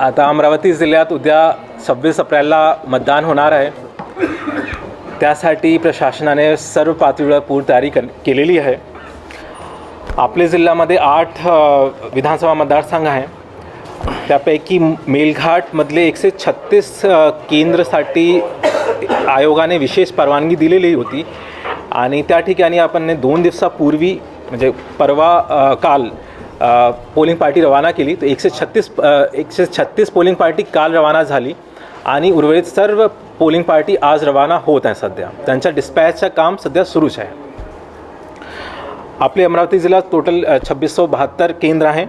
आता अमरावती जिल्ह्यात उद्या सव्वीस एप्रिलला मतदान होणार आहे. त्यासाठी प्रशासनाने सर्व पातळीवर पूर तयारी केलेली आहे. आपल्या जिल्ह्यामध्ये आठ विधानसभा मतदारसंघ आहे. त्यापैकी मेलघाटमधले एकशे छत्तीस केंद्रसाठी आयोगाने विशेष परवानगी दिलेली होती. आणि त्या ठिकाणी आपण दोन दिवसापूर्वी म्हणजे परवा काल पोलिंग पार्टी रवाना केली. तर एकशे छत्तीस एकशे छत्तीस पोलिंग पार्टी काल रवाना झाली. आणि उर्वरित सर्व पोलिंग पार्टी आज रवाना होत आहे सध्या. त्यांच्या डिस्पॅचचं काम सध्या सुरूच आहे. आपले अमरावती जिल्ह्यात टोटल छब्बीस सौ बहात्तर केंद्र आहे.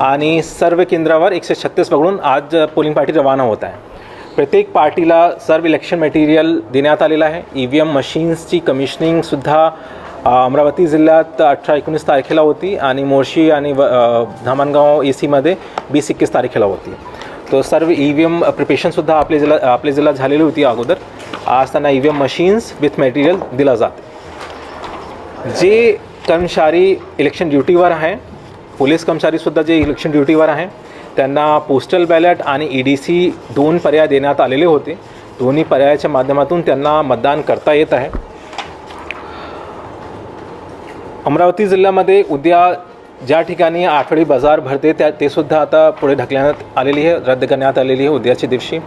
आणि सर्व केंद्रावर एकशे छत्तीस वगळून आज पोलिंग पार्टी रवाना होत आहे. प्रत्येक पार्टीला सर्व इलेक्शन मटेरियल देण्यात आलेलं आहे. ई व्ही एम मशीन्सची कमिशनिंगसुद्धा अमरावती जिल्ह्यात अठरा एकोणीस तारखेला होती आणि मोर्शी आणि व- धामणगाव ए सीमध्ये वीस एकवीस तारखेला होती. तर सर्व ई व्ही एम प्रिपेशनसुद्धा आपल्या जिल्हा आपल्या जिल्ह्यात झालेली होती अगोदर. आज त्यांना E V M machines with material दिलं जाते. जे कर्मचारी इलेक्शन ड्युटीवर आहे पोलीस कर्मचारीसुद्धा जे इलेक्शन ड्युटीवर आहे त्यांना पोस्टल बॅलेट आणि ई डी सी दोन पर्याय देण्यात आलेले होते. दोन्ही पर्यायाच्या माध्यमातून त्यांना मतदान करता येत आहे. अमरावती जिल्ह्यामध्ये उद्या ज्या ठिकाणी आठवडी बाजार भरते त्या ते सुद्धा आता पुढे ढकलण्यात आलेली आहे रद्द करण्यात आलेली आहे उद्याच्या दिवशी.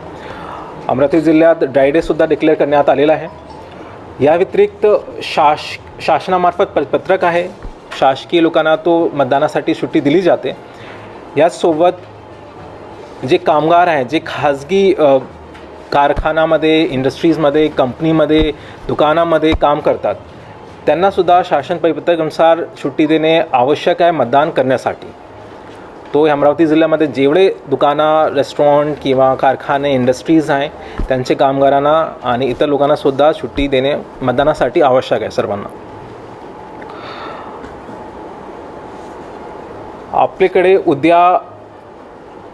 अमरावती जिल्ह्यात ड्रायडे सुद्धा डिक्लेअर करण्यात आलेला आहे. या व्यतिरिक्त शास शासनामार्फत प पत्रक आहे शासकीय लोकांना तो मतदानासाठी सुट्टी दिली जाते. याचसोबत जे कामगार आहेत जे खाजगी कारखानामध्ये इंडस्ट्रीजमध्ये कंपनीमध्ये दुकानामध्ये काम करतात त्यांनासुद्धा शासन परिपत्रकानुसार सुट्टी देणे आवश्यक आहे मतदान करण्यासाठी. तो अमरावती जिल्ह्यामध्ये जेवढे दुकानं रेस्टॉरंट किंवा कारखाने इंडस्ट्रीज आहे त्यांचे कामगारांना आणि इतर लोकांनासुद्धा सुट्टी देणे मतदानासाठी आवश्यक आहे सर्वांना. आपल्याकडे उद्या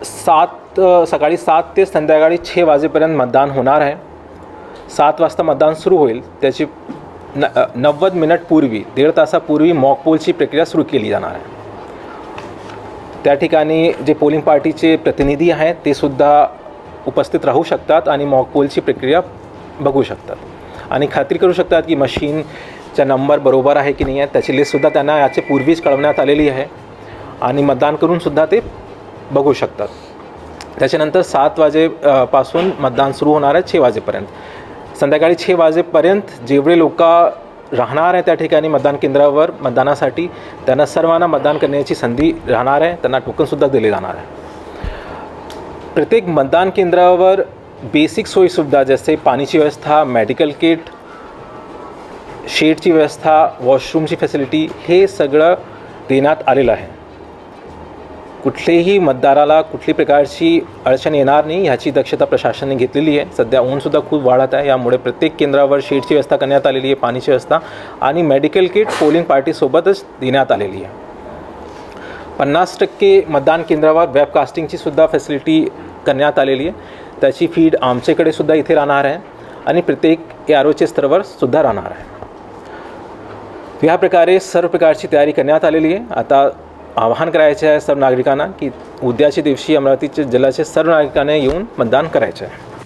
सात सकाळी सात ते संध्याकाळी छे वाजेपर्यंत मतदान होणार आहे. सात वाजता मतदान सुरू होईल. त्याची न नव्वद मिनट पूर्वी दीड तासापूर्वी मॉकपोलची प्रक्रिया सुरू केली जाणार आहे. त्या ठिकाणी जे पोलिंग पार्टीचे प्रतिनिधी आहेत ते सुद्धा उपस्थित राहू शकतात आणि मॉकपोलची प्रक्रिया बघू शकतात. आणि खात्री करू शकतात की मशीनचा नंबर बरोबर आहे की नाही आहे त्याची लिस्टसुद्धा त्यांना याचे पूर्वीच कळवण्यात आलेली आहे आणि मतदान करूनसुद्धा ते बघू शकतात. त्याच्यानंतर सात वाजेपासून मतदान सुरू होणार आहे छे वाजेपर्यंत. संध्याकाळी छे वाजेपर्यंत जेवढे लोक राहणार आहे त्या ठिकाणी मतदान केंद्रावर मतदानासाठी त्यांना सर्वांना मतदान करण्याची संधी राहणार आहे. त्यांना टोकनसुद्धा दिले जाणार आहे. प्रत्येक मतदान केंद्रावर बेसिक सोयीसुविधा जसे पाण्याची व्यवस्था मेडिकल किट शेडची व्यवस्था वॉशरूमची फॅसिलिटी हे सगळं देण्यात आलेलं आहे. कुठलेही मतदाराला कुठली प्रकारची अडचण येणार नाही ह्याची दक्षता प्रशासनाने घेतलेली आहे. सध्या ऊनसुद्धा खूप वाढत आहे. यामुळे प्रत्येक केंद्रावर शेडची व्यवस्था करण्यात आलेली आहे पाणीची व्यवस्था आणि मेडिकल किट पोलिंग पार्टीसोबतच देण्यात आलेली आहे. पन्नास टक्के मतदान केंद्रावर वेबकास्टिंगची सुद्धा फॅसिलिटी करण्यात आलेली आहे. त्याची फीड आमच्याकडे सुद्धा इथे राहणार आहे आणि प्रत्येक आरोच्या स्तरावर सुद्धा राहणार आहे. या प्रकारे सर्व प्रकारची तयारी करण्यात आलेली आहे. आता आवाहन करायचे आहे सर्व नागरिकांना की उद्याच्या दिवशी अमरावतीच्या जिल्ह्याचे सर्व नागरिकांना येऊन मतदान करायचे आहे.